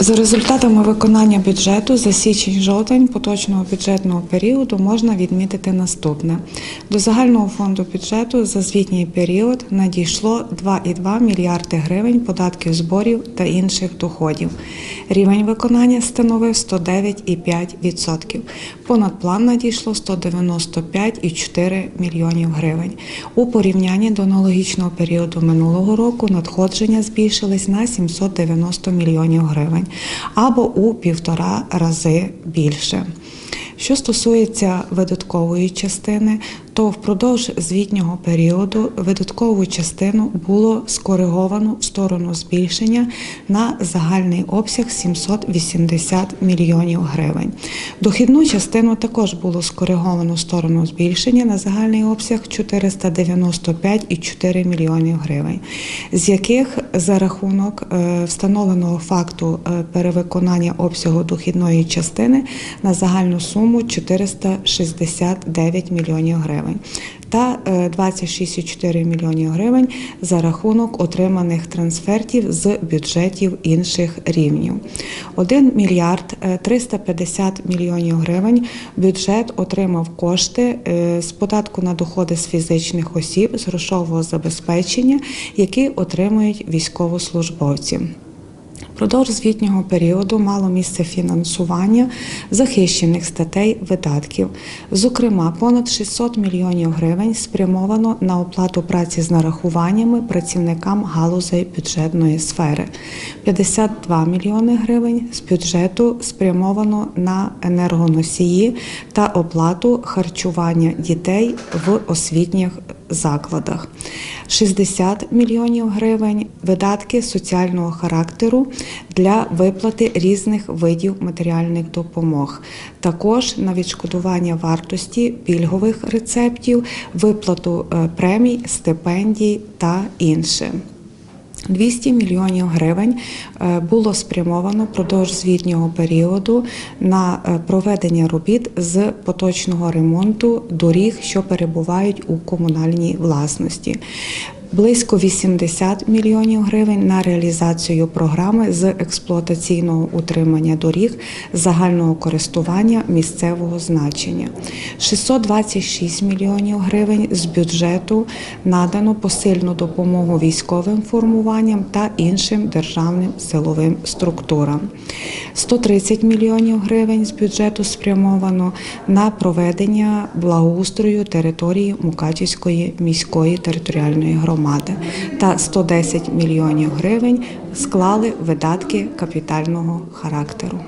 За результатами виконання бюджету за січень-жовтень поточного бюджетного періоду можна відмітити наступне: до загального фонду бюджету за звітній період надійшло 2,2 мільярди гривень податків зборів та інших доходів. Рівень виконання становив 109,5%. Понад план надійшло 195,4 мільйонів гривень. У порівнянні до аналогічного періоду минулого року надходження збільшились на 790 мільйонів гривень або у півтора рази більше. Що стосується видаткової частини, то впродовж звітнього періоду видаткову частину було скориговано в сторону збільшення на загальний обсяг 780 мільйонів гривень. Дохідну частину також було скориговано в сторону збільшення на загальний обсяг 495,4 мільйонів гривень, з яких за рахунок е, встановленого факту е, перевиконання обсягу дохідної частини на загальну суму 469 мільйонів гривень та е, 26,4 мільйонів гривень за рахунок отриманих трансфертів з бюджетів інших рівнів. 1 мільярд е, 350 мільйонів гривень бюджет отримав кошти е, з податку на доходи з фізичних осіб з грошового забезпечення, які отримують військовослужбовці. Продовж звітнього періоду мало місце фінансування захищених статей видатків. Зокрема, понад 600 мільйонів гривень спрямовано на оплату праці з нарахуваннями працівникам галузей бюджетної сфери. 52 мільйони гривень з бюджету спрямовано на енергоносії та оплату харчування дітей в освітніх закладах. 60 мільйонів гривень видатки соціального характеру для виплати різних видів матеріальних допомог. Також на відшкодування вартості пільгових рецептів, виплату е, премій, стипендій та інше. 200 мільйонів гривень е, було спрямовано продовж звітнього періоду на е, проведення робіт з поточного ремонту доріг, що перебувають у комунальній власності. Близько 80 мільйонів гривень на реалізацію програми з експлуатаційного утримання доріг загального користування місцевого значення. 626 мільйонів гривень з бюджету надано посильну допомогу військовим формуванням та іншим державним силовим структурам. 130 мільйонів гривень з бюджету спрямовано на проведення благоустрою території Мукачівської міської територіальної громади та 110 мільйонів гривень склали видатки капітального характеру.